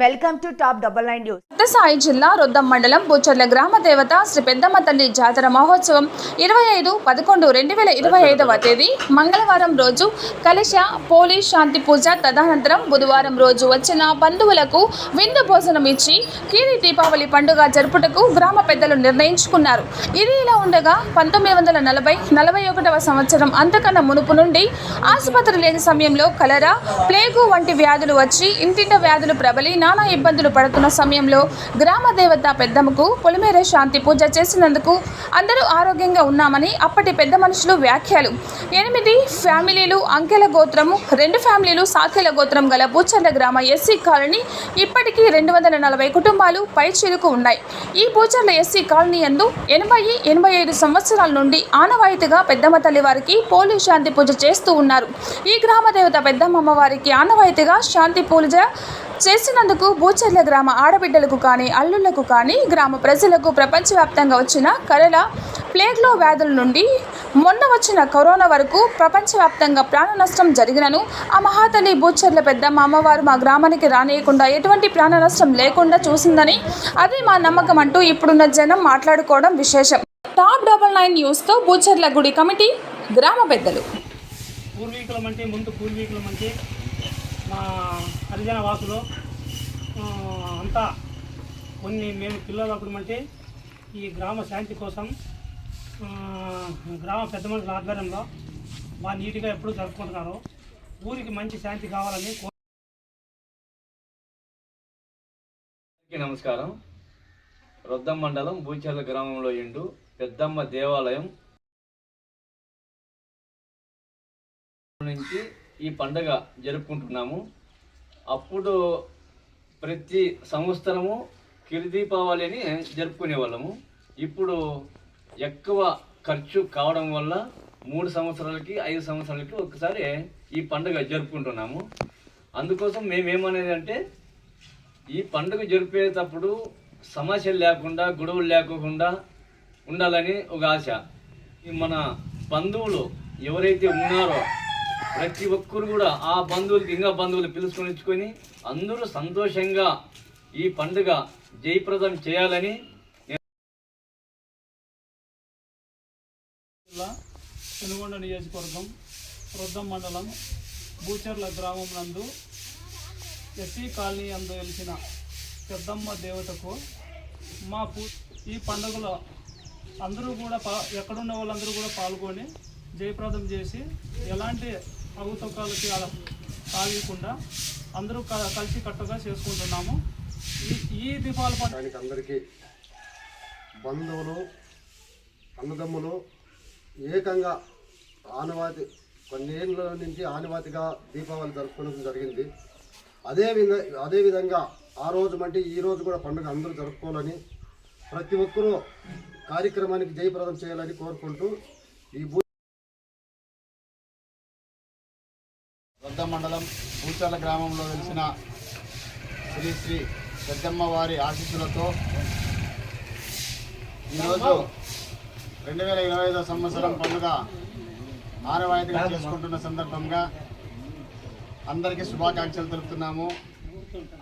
Welcome to top double nine news. Sai జిల్లా రొద్దం మండలం బూచర్ల గ్రామ దేవత శ్రీ పెద్దమ్మ తల్లి జాతర మహోత్సవం ఇరవై ఐదు పదకొండు రెండు వేల ఇరవై ఐదవ తేదీ మంగళవారం రోజు కలశ పోలీస్ శాంతి పూజ తదనంతరం బుధవారం రోజు వచ్చిన బంధువులకు విందు భోజనం ఇచ్చి కీరి దీపావళి పండుగ జరుపుటకు గ్రామ పెద్దలు నిర్ణయించుకున్నారు. ఇది ఇలా ఉండగా పంతొమ్మిది వందల నలభై నలభై ఒకటవ సంవత్సరం అంతకన్నా మునుపు నుండి ఆసుపత్రి లేని సమయంలో కలరా ప్లేగు వంటి వ్యాధులు వచ్చి ఇంటింట వ్యాధులు ప్రబలి నానా ఇబ్బందులు పడుతున్న సమయంలో గ్రామ దేవత పెద్దమ్మకు పొలిమేర శాంతి పూజ చేసినందుకు అందరూ ఆరోగ్యంగా ఉన్నామని అప్పటి పెద్ద మనుషులు వ్యాఖ్యలు. ఎనిమిది ఫ్యామిలీలు అంకెల గోత్రము రెండు ఫ్యామిలీలు సాకెల గోత్రం గల బూచర్ల గ్రామ ఎస్సీ కాలనీ ఇప్పటికీ రెండు వందల నలభై కుటుంబాలు పైచిలుకు ఉన్నాయి. ఈ బూచర్ల ఎస్సీ కాలనీ ఎందు ఎనభై ఎనభై ఐదు సంవత్సరాల నుండి ఆనవాయితీగా పెద్దమ్మ తల్లి వారికి పోలి శాంతి పూజ చేస్తూ ఉన్నారు. ఈ గ్రామ దేవత పెద్దమ్మ వారికి ఆనవాయితీగా శాంతి పూజ చేసినందుకు బూచర్ల గ్రామ ఆడబిడ్డలకు కానీ అల్లుళ్ళకు కానీ గ్రామ ప్రజలకు ప్రపంచవ్యాప్తంగా వచ్చిన కలల ప్లేగ్లో వ్యాధుల నుండి మొన్న వచ్చిన కరోనా వరకు ప్రపంచవ్యాప్తంగా ప్రాణ నష్టం జరిగినను. ఆ మహాతల్లి బూచర్ల పెద్దమ్మ అమ్మవారు మా గ్రామానికి రానియకుండా ఎటువంటి ప్రాణ నష్టం లేకుండా చూసిందని అదే మా నమ్మకం అంటూ ఇప్పుడున్న జనం మాట్లాడుకోవడం విశేషం. టాప్ డబల్ నైన్ న్యూస్తో బూచర్ల గుడి కమిటీ గ్రామ పెద్దలు. పూర్వీకులం అంటే ముందు పూర్వీకులం అంటే మా హరిజన వాసులు అంతా కొన్ని మేము పిల్లలప్పుడు అంటే ఈ గ్రామ శాంతి కోసం గ్రామ పెద్ద మనుషుల ఆధ్వర్యంలో బాగా నీట్గా ఎప్పుడు జరుపుకుంటున్నారు. ఊరికి మంచి శాంతి కావాలని నమస్కారం. రొద్దం మండలం బూచర్ల గ్రామంలో ఇండు పెద్దమ్మ దేవాలయం నుంచి ఈ పండగ జరుపుకుంటున్నాము. అప్పుడు ప్రతి సంవత్సరము కిరుదీపావళి అని జరుపుకునే వాళ్ళము. ఇప్పుడు ఎక్కువ ఖర్చు కావడం వల్ల మూడు సంవత్సరాలకి ఐదు సంవత్సరాలకి ఒకసారి ఈ పండుగ జరుపుకుంటున్నాము. అందుకోసం మేమేమనేది అంటే ఈ పండుగ జరిపేటప్పుడు సమస్యలు లేకుండా గొడవలు లేకుండా ఉండాలని ఒక ఆశ. ఈ మన బంధువులు ఎవరైతే ఉన్నారో ప్రతి ఒక్కరు కూడా ఆ బంధువులకి ఇంకా బంధువులు పిలుచుకొని ఇచ్చుకొని అందరూ సంతోషంగా ఈ పండుగ జయప్రదం చేయాలని పెనుగొండ నియోజకవర్గం వృద్ధం మండలం బూచర్ల గ్రామం నందు ఎస్సీ కాలనీ అందు వెలిసిన పెద్దమ్మ దేవతకు మా పూ ఈ పండుగలో అందరూ కూడా పా ఎక్కడున్న వాళ్ళందరూ కూడా పాల్గొని జయప్రదం చేసి ఎలాంటి అవతకాలకి అలా తాగకుండా అందరూ క- కలిసి కట్టుగా చేసుకుంటున్నాము. ఈ ఈ దీపావళి పండుగ అందరికీ బంధువులు అన్నదమ్ములు ఏకంగా ఆనవాతి కొన్నేళ్ళ నుంచి ఆనవాతిగా దీపావళి జరుపుకోవడం జరిగింది. అదే విధ అదేవిధంగా ఆ రోజు అంటే ఈ రోజు కూడా పండుగ అందరూ జరుపుకోవాలని ప్రతి ఒక్కరూ కార్యక్రమానికి జయప్రదం చేయాలని కోరుకుంటూ ఈ భూ వద్ద మండలం భూచాల గ్రామంలో వెలిసిన శ్రీ శ్రీ పెద్దమ్మ వారి ఆశీస్సులతో ఈరోజు రెండు వేల ఇరవై ఐదో సంవత్సరం పండుగ ఆనవాయితీగా చేసుకుంటున్న సందర్భంగా అందరికీ శుభాకాంక్షలు తెలుపుతున్నాము.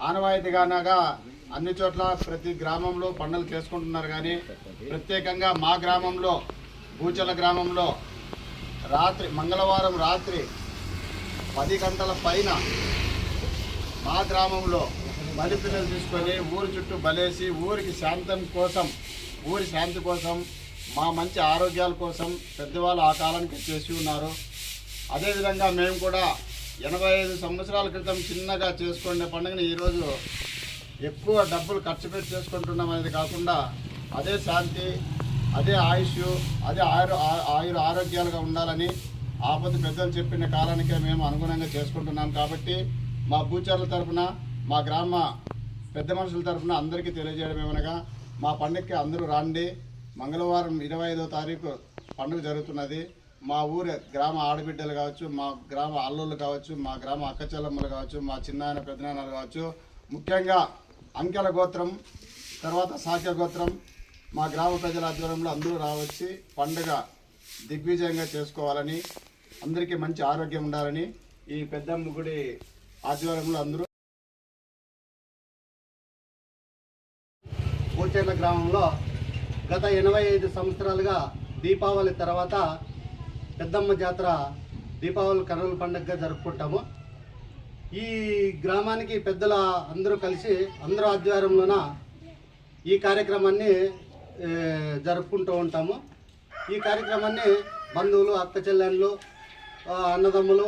ఆనవాయితీగానగా అన్ని చోట్ల ప్రతి గ్రామంలో పండుగలు చేసుకుంటున్నారు కానీ ప్రత్యేకంగా మా గ్రామంలో భూచల గ్రామంలో రాత్రి మంగళవారం రాత్రి పది గంటల పైన మా గ్రామంలో బలి పిల్లలు తీసుకొని ఊరి చుట్టూ బలేసి ఊరికి శాంతం కోసం ఊరి శాంతి కోసం మా మంచి ఆరోగ్యాల కోసం పెద్దవాళ్ళు ఆ కాలానికి చేసి ఉన్నారు. అదేవిధంగా మేము కూడా ఎనభై ఐదు సంవత్సరాల క్రితం చిన్నగా చేసుకునే పండుగని ఈరోజు ఎక్కువ డబ్బులు ఖర్చు పెట్టి చేసుకుంటున్నాం అనేది కాకుండా అదే శాంతి అదే ఆయుష్ అదే ఆయుర ఆ- ఆయుర ఆరోగ్యాలుగా ఉండాలని ఆపద పెద్దలు చెప్పిన కాలానికే మేము అనుగుణంగా చేసుకుంటున్నాం కాబట్టి మా భూచారుల తరపున మా గ్రామ పెద్ద మనుషుల తరపున అందరికీ తెలియజేయడం ఏమనగా మా పండుగకి అందరూ రాండి. మంగళవారం ఇరవై ఐదో తారీఖు పండుగ జరుగుతున్నది. మా ఊరి గ్రామ ఆడబిడ్డలు కావచ్చు మా గ్రామ అల్లుళ్ళు కావచ్చు మా గ్రామ అక్కచెల్లమ్మలు కావచ్చు మా చిన్నాయన పెద్దనాన్నలు కావచ్చు ముఖ్యంగా అంకెల గోత్రం తర్వాత సాఖ్య గోత్రం మా గ్రామ ప్రజల ఆధ్వర్యంలో అందరూ రావచ్చి పండుగ దిగ్విజయంగా చేసుకోవాలని అందరికీ మంచి ఆరోగ్యం ఉండాలని ఈ పెద్దమ్మ గుడి ఆధ్వర్యంలో అందరూ బూచేర్ల గ్రామంలో గత ఎనభై ఐదు సంవత్సరాలుగా దీపావళి తర్వాత పెద్దమ్మ జాతర దీపావళి కనుల పండుగగా జరుపుకుంటాము. ఈ గ్రామానికి పెద్దల అందరూ కలిసి అందరూ ఆధ్వర్యంలోన ఈ కార్యక్రమాన్ని జరుపుకుంటూ ఉంటాము. ఈ కార్యక్రమాన్ని బంధువులు అక్క చెల్లెళ్ళు అన్నదమ్ములు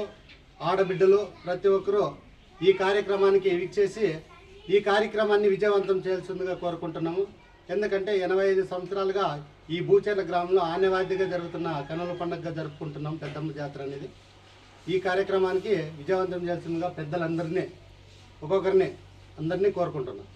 ఆడబిడ్డలు ప్రతి ఒక్కరూ ఈ కార్యక్రమానికి విచ్చేసి ఈ కార్యక్రమాన్ని విజయవంతం చేయాల్సిందిగా కోరుకుంటున్నాము. ఎందుకంటే ఎనభై ఐదు సంవత్సరాలుగా ఈ భూచేల గ్రామంలో ఆనవాయితీగా జరుగుతున్న కనుల పండుగగా జరుపుకుంటున్నాం పెద్దమ్మ జాతర అనేది. ఈ కార్యక్రమానికి విజయవంతం చేయాల్సిందిగా పెద్దలందరినీ ఒక్కొక్కరిని అందరినీ కోరుకుంటున్నాం.